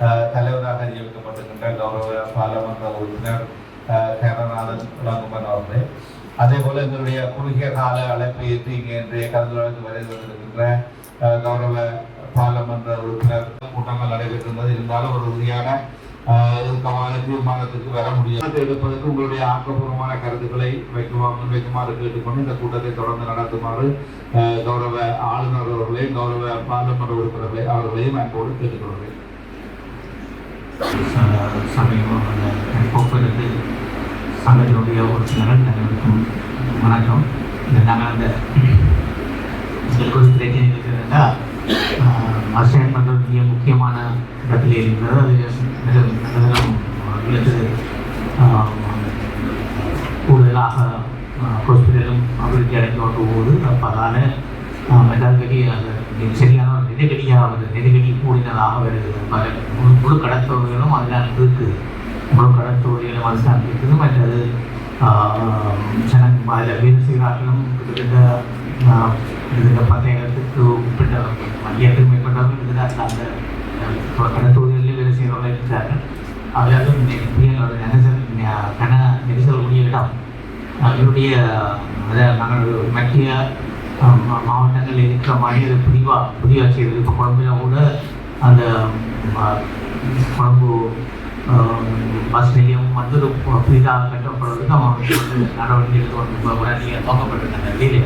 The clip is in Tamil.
தலைவராக நியமிக்கப்பட்டிருக்கின்ற கௌரவ பாராளுமன்ற உறுப்பினர் கேரநாதன் கருணாநாதன் விளங்குமன் அவர்களே அதே போல எங்களுடைய குறுகிய கால அழைப்பை ஏற்று இங்கே இன்றைய கலந்துரையாடலுக்கு வருகை கௌரவ பாராளுமன்ற உறுப்பினர் கூட்டங்கள் நடைபெற்றிருந்தது இருந்தாலும் ஒரு உறுதியான இறுக்கமான தீர்மானத்துக்கு வர முடியாது எடுப்பதற்கு உங்களுடைய ஆக்கப்பூர்வமான கருத்துக்களை வைக்குமா முன்வைக்குமாறு கேட்டுக்கொண்டு இந்த கூட்டத்தை தொடர்ந்து நடத்துமாறு கௌரவ ஆளுநர் அவர்களையும் கௌரவ பாராளுமன்ற உறுப்பினர்களை அவர்களையும் அன்போடு கேட்டுக்கொள்கிறேன் சமயம் போக்குவரத்து சங்கத்தினுடைய உறுப்பினர்கள் அனைவருக்கும் வணக்கம் இந்த நாங்கள் அந்த எங்களுக்கு ஒரு பிரச்சனை இருக்கிறதா மிக முக்கியமான இடத்துல இருக்கிறது அது மிக எங்களுக்கு கூடுதலாக ஹாஸ்பிட்டலும் அபிவிருத்தி அடைந்து கொண்டு போகுது அப்போ அதனால் அது சரியான ஒரு நெருக்கடியாக நெருக்கடி கூடினதாக வருகிறது. பல முழு முழு கடத்தொழிலும் அதெல்லாம் இருக்குது முழு கடத்தொழிலும் அதுதான் இருக்குது மற்றது ஜனங்க அதில் வேலை செய்கிறார்களும் கிட்டத்தட்ட கிட்டத்தட்ட பத்தாயிரத்துக்கு உட்பட்ட ஐயாயிரத்துக்கு மேற்பட்டவர்கள் கிட்டத்தட்ட அந்த ஆஹ், கடத்தொழிலில் வேலை செய்கிறவர்கள் இருக்கிறார்கள். அவர்களும் புயல் நெரிசல் கன நெரிசல் கூடிய இடம் அதனுடைய அதை நாங்கள் மத்திய மாவட்டங்களில் இருக்கிற மாதிரி அது புதிவாக புதிவாக செய்கிறது இப்போ கொழம்புல கூட அந்த குழம்பு பஸ் நிலையம் வந்து புதிதாக கட்டப்படுறதுக்கு அவங்க வந்து நடவடிக்கை எடுத்து கொண்டு உடனடியாக துவங்கப்பட்டிருக்காங்க வேலை